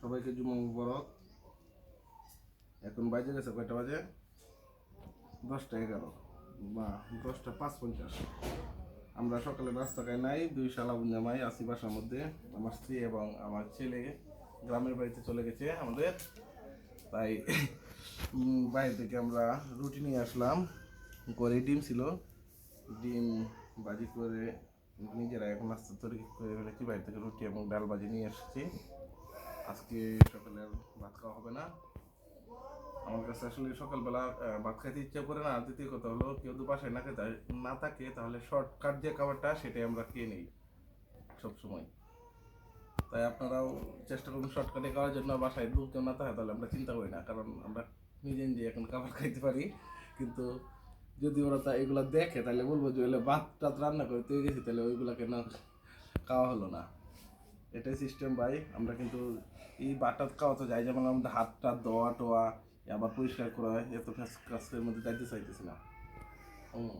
সবাইকে জুমা এখন বাজে গেছে কয়টা বাজে? দশটা এগারো। বা দশটা পাঁচ পঞ্চাশ। আমরা সকালে নাস্তা নাই, দুই শালাবুন জামাই আশি বাসার মধ্যে। আমার স্ত্রী এবং আমার ছেলে গ্রামের বাড়িতে চলে গেছে আমাদের। তাই বাইরে থেকে আমরা রুটি নিয়ে আসলাম। করে ডিম ছিল। ডিম বাজি করে নিজেরা এখন নাস্তা তৈরি করে ফেলেছি। বাড়ি থেকে রুটি এবং ডাল বাজি নিয়ে এসেছি। আজকে সকালে ভাত খাওয়া হবে না। আমার কাছে আসলে সকালবেলা ভাত খাইতে ইচ্ছা করে না। দ্বিতীয় কথা হলো, কেউ তো বাসায় না খেতে না থাকে, তাহলে শর্টকাট যে খাবারটা, সেটাই আমরা খেয়ে নিই সবসময়। তাই আপনারাও চেষ্টা করুন শর্টকাটে খাওয়ার জন্য। বাসায় কেউ না থাকে, তাহলে আমরা চিন্তা করি না। কারণ আমরা নিজে নিজে এখন খাবার খাইতে পারি। কিন্তু যদি ওরা তা এগুলো দেখে, তাহলে বলব যে ওগুলো ভাত টাত রান্না করে তুই গেছি তাহলে ওইগুলো না খাওয়া হলো না এটাই সিস্টেম ভাই, আমরা কিন্তু এই বাটাত খাওয়া তো যাই, যেমন আমাদের হাত টাত, ধোয়া টোয়া আবার পরিষ্কার করা এত কাজ, কাজের মধ্যে যাইতে চাইতেছি না হুম।